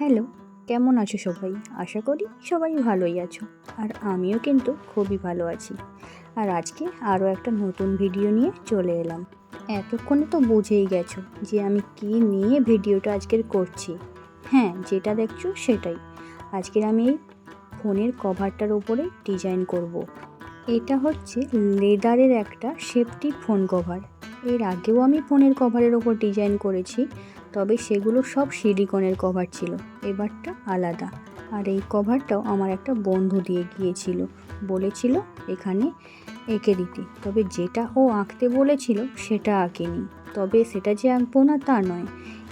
Hello, কেমন আছো সবাই? আশা করি সবাই ভালোই আছো, আর আমিও কিন্তু খুবই ভালো আছি। আর আজকে আরও একটা নতুন ভিডিও নিয়ে চলে এলাম। এতক্ষণে তো বুঝেই গেছো যে আমি কি নিয়ে ভিডিওটা আজকের করছি। হ্যাঁ যেটা দেখছ সেটাই। আজকের আমি এই ফোনের কভারটার উপরে ডিজাইন করব। এটা হচ্ছে লেদারের একটা সেফটি ফোন কভার। এর আগেও আমি ফোনের কভারের ওপর ডিজাইন করেছি। তবে সেগুলো সব সিলিকনের কভার ছিল। এবারটা আলাদা। আর এই কভারটাও আমার একটা বন্ধু দিয়ে গিয়েছিল। বলেছিল এখানে এঁকে দিতে। তবে যেটা ও আঁকতে বলেছিল সেটা আঁকেনি। তবে সেটা যে আঁকবো না তা নয়।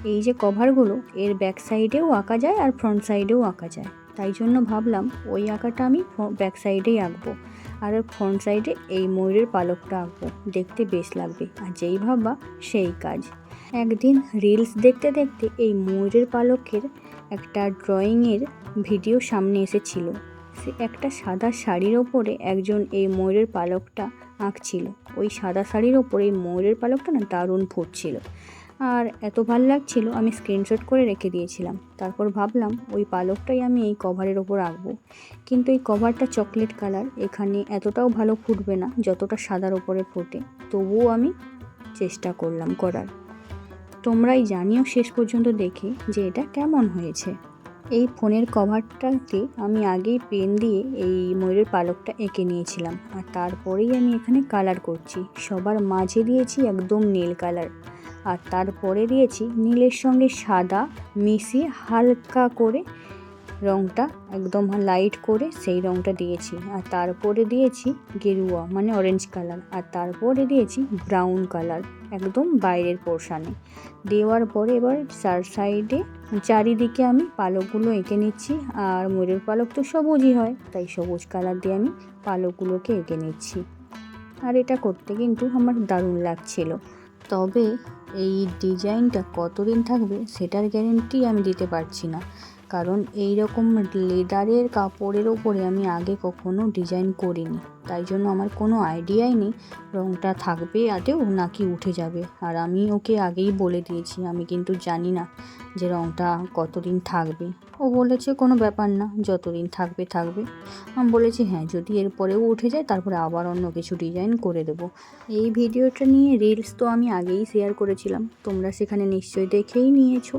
এই যে কভারগুলো এর ব্যাক সাইডেও আঁকা যায় আর ফ্রন্ট সাইডেও আঁকা যায়। তাই জন্য ভাবলাম ওই আঁকাটা আমি ব্যাক সাইডেই আঁকবো। আর ফ্রন্ট সাইডে এই ময়ূরের পালকটা আঁকবো। দেখতে বেশ লাগবে। আর যেই ভাববা সেই কাজ। একদিন রিলস দেখতে দেখতে এই ময়ূরের পালকের একটা ড্রয়িংয়ের ভিডিও সামনে এসেছিল। সে একটা সাদা শাড়ির ওপরে একজন এই ময়ূরের পালকটা আঁকছিল। ওই সাদা শাড়ির ওপরে এই ময়ূরের পালকটা না দারুণ ফুটছিল আর এত ভালো লাগছিল, আমি স্ক্রিনশট করে রেখে দিয়েছিলাম। তারপর ভাবলাম, ওই পালকটাই আমি এই কভারের ওপর আঁকবো। কিন্তু এই কভারটা চকলেট কালার এখানে এতটাও ভালো ফুটবে না, যতটা সাদার ওপরে ফোটে। তবুও আমি চেষ্টা করলাম করার। তোমরাই জানিও শেষ পর্যন্ত দেখে যে এটা কেমন হয়েছে। এই ফোনের কভারটাতে আমি আগেই পেন দিয়ে এই ময়ূরের পালকটা এঁকে নিয়েছিলাম। আর তারপরেই আমি এখানে কালার করছি। সবার মাঝে দিয়েছি একদম নীল কালার। আর তারপরে দিয়েছি নীলের সঙ্গে সাদা মিশিয়ে হালকা করে রঙটা একদম লাইট করে সেই রঙটা দিয়েছি। আর তারপরে দিয়েছি গেরুয়া মানে অরেঞ্জ কালার আর তারপরে দিয়েছি ব্রাউন কালার একদম বাইরের পোর্শানে দেওয়ার পরে এবার চার সাইডে চারিদিকে আমি পালকগুলো এঁকে নিচ্ছি। আর ময়ূরের পালক তো সবুজই হয়, তাই সবুজ কালার দিয়ে আমি পালকগুলোকে এঁকে নিচ্ছি। আর এটা করতে কিন্তু আমার দারুণ লাগছিল। তবে এই ডিজাইনটা কতদিন থাকবে সেটার গ্যারেন্টি আমি দিতে পারছি না। কারণ এই রকম লেদারের কাপড়ের ওপরে আমি আগে কখনো ডিজাইন করিনি। তাই জন্য আমার কোনো আইডিয়াই নেই রঙটা থাকবে আদেও নাকি উঠে যাবে। আর আমি ওকে আগেই বলে দিয়েছি, আমি কিন্তু জানি না যে রঙটা কতদিন থাকবে। ও বলেছে, কোনো ব্যাপার না, যতদিন থাকবে থাকবে। আমি বলেছি হ্যাঁ যদি এরপরেও উঠে যায়, তারপরে আবার অন্য কিছু ডিজাইন করে দেবো। এই ভিডিওটা নিয়ে রিলস তো আমি আগেই শেয়ার করেছিলাম, তোমরা সেখানে নিশ্চয়ই দেখেই নিয়েছো।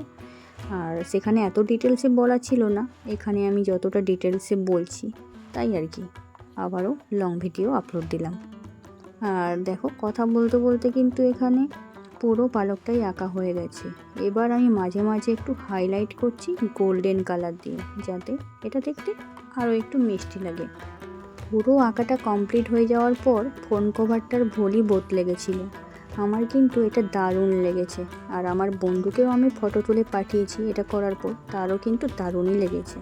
আর সেখানে এত ডিটেলসে বলা ছিল না। এখানে আমি যতটা ডিটেলসে বলছি, তাই আর কি। আবারও লং ভিডিও আপলোড দিলাম। আর দেখো, কথা বলতে বলতে কিন্তু এখানে পুরো পালকটাই আঁকা হয়ে গেছে। এবার আমি মাঝে মাঝে একটু হাইলাইট করছি গোল্ডেন কালার দিয়ে, যাতে এটা দেখতে আরও একটু মিষ্টি লাগে। পুরো আঁকাটা কমপ্লিট হয়ে যাওয়ার পর ফোন কভারটার ভলি বদলে গেছিল। আমার কিন্তু এটা দারুণ লেগেছে। আর আমার বন্ধুকেও আমি ফটো তুলে পাঠিয়েছি, এটা করার পর তারও কিন্তু দারুণই লেগেছে।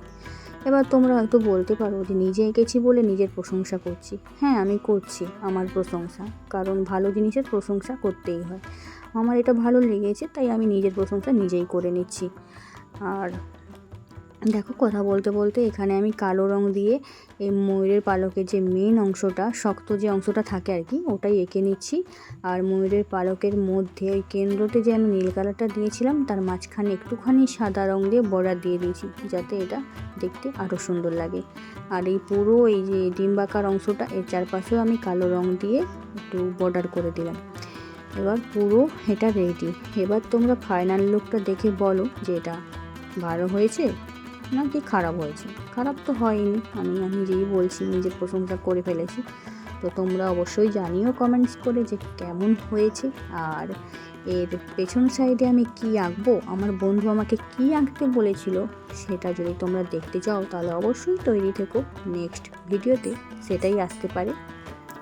এবার তোমরা হয়তো বলতে পারো যে নিজে এঁকেছি বলে নিজের প্রশংসা করছি। হ্যাঁ আমি করছি আমার প্রশংসা, কারণ ভালো জিনিসের প্রশংসা করতেই হয়। আমার এটা ভালো লেগেছে, তাই আমি নিজের প্রশংসা নিজেই করে নিচ্ছি। আর দেখো কথা বলতে বলতে এখানে আমি কালো রং দিয়ে এই ময়ূরের পালকের যে মেন অংশটা, শক্ত যে অংশটা থাকে আর কি, ওটাই এঁকে নিচ্ছি। আর ময়ূরের পালকের মধ্যে ওই কেন্দ্রতে যে আমি নীল কালারটা দিয়েছিলাম, তার মাঝখানে একটুখানি সাদা রং দিয়ে বর্ডার দিয়ে দিয়েছি, যাতে এটা দেখতে আরও সুন্দর লাগে। আর এই পুরো এই যে ডিম্বাকার অংশটা, এর চারপাশেও আমি কালো রং দিয়ে একটু বর্ডার করে দিলাম। এবার পুরো এটা রেডি এবার তোমরা ফাইনাল লুকটা দেখে বলো যে এটা ভালো হয়েছে? নাকি খারাপ হয়েছে। খারাপ তো হয়নি, আমি নিজেই বলছি নিজের প্রশংসা করে ফেলেছি, তো তোমরা অবশ্যই জানিও কমেন্টস করে যে কেমন হয়েছে, আর এর পেছন সাইডে আমি কি আঁকবো? আমার বন্ধু আমাকে কি আঁকতে বলেছিল, সেটা যদি তোমরা দেখতে চাও, তাহলে অবশ্যই তৈরি থেকো। নেক্সট ভিডিওতে সেটাই আসতে পারে।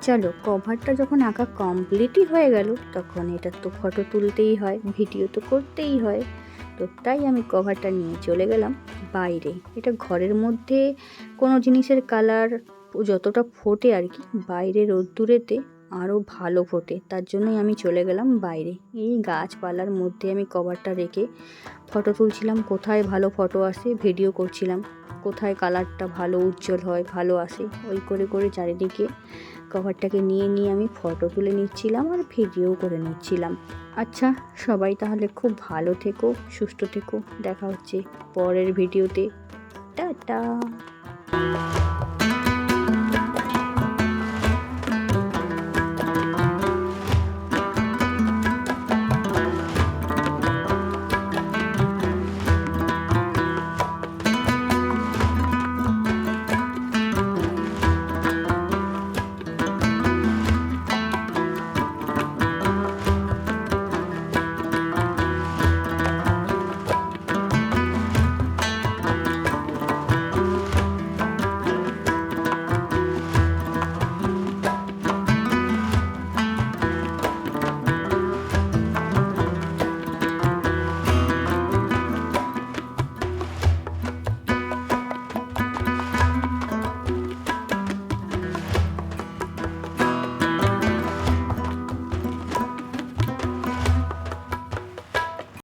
চলো কভারটা যখন আঁকা কমপ্লিটই হয়ে গেল, তখন এটার তো ফটো তুলতেই হয় ভিডিও তো করতেই হয়। তো তাই আমি কভারটা নিয়ে চলে গেলাম বাইরে। এটা ঘরের মধ্যে কোনো জিনিসের কালার যতটা ফোটে আর কি, বাইরে রোদ্দুরেতে আরও ভালো ফোটে। তার জন্যই আমি চলে গেলাম বাইরে। এই গাছপালার মধ্যে আমি কভারটা রেখে ফটো তুলছিলাম। কোথায় ভালো ফটো আসে ভিডিও করছিলাম। কোথায় কালারটা ভালো, উজ্জ্বল হয়, ভালো আসে, ওই করে করে চারিদিকে কভারটাকে নিয়ে নিয়ে আমি ফটো তুলে নিচ্ছিলাম আর ভিডিও করে নিচ্ছিলাম। আচ্ছা সবাই তাহলে খুব ভালো থেকো, সুস্থ থেকো। দেখা হচ্ছে পরের ভিডিওতে। টাটা!